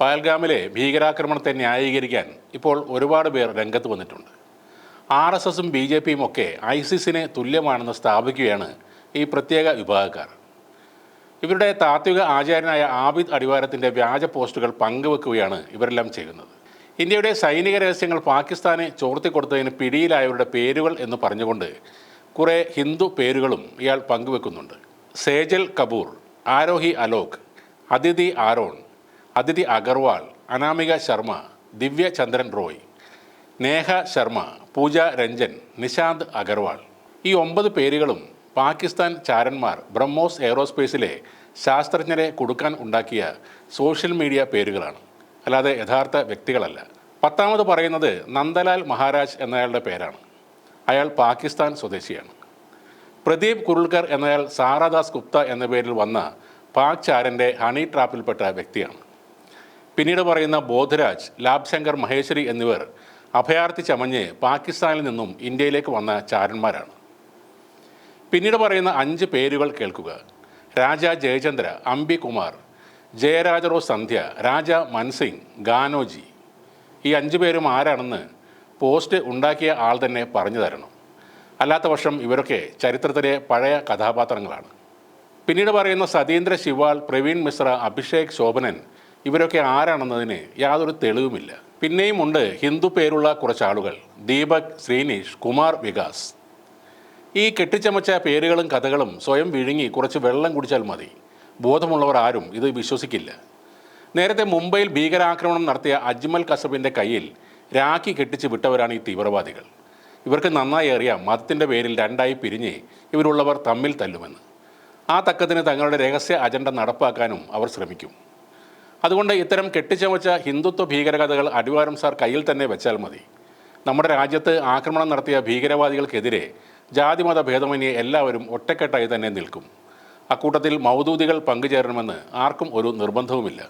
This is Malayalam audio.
പഹൽഗാമിലെ ഭീകരാക്രമണത്തെ ന്യായീകരിക്കാൻ ഇപ്പോൾ ഒരുപാട് പേർ രംഗത്ത് വന്നിട്ടുണ്ട്. ആർ എസ് എസും ബി ജെ പിയും ഒക്കെ ഐസിസിനെ തുല്യമാണെന്ന് സ്ഥാപിക്കുകയാണ് ഈ പ്രത്യേക വിഭാഗക്കാർ. ഇവരുടെ താത്വിക ആചാര്യനായ ആബിദ് അടിവാരത്തിന്റെ വ്യാജ പോസ്റ്റുകൾ പങ്കുവെക്കുകയാണ് ഇവരെല്ലാം ചെയ്യുന്നത്. ഇന്ത്യയുടെ സൈനിക രഹസ്യങ്ങൾ പാകിസ്ഥാനെ ചോർത്തിക്കൊടുത്തതിന് പിടിയിലായവരുടെ പേരുകൾ എന്ന് പറഞ്ഞുകൊണ്ട് കുറേ ഹിന്ദു പേരുകളും ഇയാൾ പങ്കുവെക്കുന്നുണ്ട്. സേജൽ കപൂർ ആരോഹി അലോക് അതിഥി ആരോൺ അതിഥി അഗർവാൾ അനാമിക ശർമ്മ ദിവ്യ ചന്ദ്രൻ റോയ് നേഹ ശർമ്മ പൂജ രഞ്ജൻ നിശാന്ത് അഗർവാൾ. ഈ ഒമ്പത് പേരുകളും പാകിസ്ഥാൻ ചാരന്മാർ ബ്രഹ്മോസ് എയറോസ്പേസിലെ ശാസ്ത്രജ്ഞരെ കൊടുക്കാൻ ഉണ്ടാക്കിയ സോഷ്യൽ മീഡിയ പേരുകളാണ്. അല്ലാതെ യഥാർത്ഥ വ്യക്തികളല്ല. പത്താമത് പറയുന്നത് നന്ദലാൽ മഹാരാജ് എന്നയാളുടെ പേരാണ്. അയാൾ പാകിസ്ഥാൻ സ്വദേശിയാണ്. പ്രദീപ് കുരുൾക്കർ എന്നയാൾ സാറാദാസ് ഗുപ്ത എന്ന പേരിൽ വന്ന പാക് ചാരന്റെ ഹണി ട്രാപ്പിൽപ്പെട്ട വ്യക്തിയാണ്. പിന്നീട് പറയുന്ന ബോധരാജ് ലാബ് ശങ്കർ മഹേശ്വരി എന്നിവർ അഭയാർത്ഥി ചമഞ്ഞ് പാകിസ്ഥാനിൽ നിന്നും ഇന്ത്യയിലേക്ക് വന്ന ചാരന്മാരാണ്. പിന്നീട് പറയുന്ന അഞ്ച് പേരുകൾ കേൾക്കുക. രാജ ജയചന്ദ്ര അംബി കുമാർ ജയരാജറോ സന്ധ്യ രാജ മൻസിംഗ് ഗാനോജി. ഈ അഞ്ച് പേരും ആരാണെന്ന് പോസ്റ്റ് ഉണ്ടാക്കിയ ആൾ തന്നെ പറഞ്ഞു തരണം. അല്ലാത്ത പക്ഷം ഇവരൊക്കെ ചരിത്രത്തിലെ പഴയ കഥാപാത്രങ്ങളാണ്. പിന്നീട് പറയുന്ന സതീന്ദ്ര ശിവാൾ പ്രവീൺ മിശ്ര അഭിഷേക് ശോഭനൻ ഇവരൊക്കെ ആരാണെന്നതിന് യാതൊരു തെളിവുമില്ല. പിന്നെയും ഉണ്ട് ഹിന്ദു പേരുള്ള കുറച്ച് ആളുകൾ ദീപക് ശ്രീനീഷ് കുമാർ വികാസ്. ഈ കെട്ടിച്ചമച്ച പേരുകളും കഥകളും സ്വയം വിഴുങ്ങി കുറച്ച് വെള്ളം കുടിച്ചാൽ മതി. ബോധമുള്ളവർ ആരും ഇത് വിശ്വസിക്കില്ല. നേരത്തെ മുംബൈയിൽ ഭീകരാക്രമണം നടത്തിയ അജ്മൽ കസബിന്റെ കയ്യിൽ രാഖി കെട്ടിച്ച് വിട്ടവരാണ് ഈ തീവ്രവാദികൾ. ഇവർക്ക് നന്നായി അറിയാം മതത്തിന്റെ പേരിൽ രണ്ടായി പിരിഞ്ഞ് ഇവരുള്ളവർ തമ്മിൽ തല്ലുമെന്ന്. ആ തക്കത്തിന് തങ്ങളുടെ രഹസ്യ അജണ്ട നടപ്പാക്കാനും അവർ ശ്രമിക്കും. അതുകൊണ്ട് ഇത്തരം കെട്ടിച്ചമച്ച ഹിന്ദുത്വ ഭീകരകഥകൾ അടിവാരം സാർ കയ്യിൽ തന്നെ വെച്ചാൽ മതി. നമ്മുടെ രാജ്യത്ത് ആക്രമണം നടത്തിയ ഭീകരവാദികൾക്കെതിരെ ജാതിമത ഭേദമന്യേ എല്ലാവരും ഒറ്റക്കെട്ടായി തന്നെ നിൽക്കും. അക്കൂട്ടത്തിൽ മൗദൂദികൾ പങ്കുചേരണമെന്ന് ആർക്കും ഒരു നിർബന്ധവുമില്ല.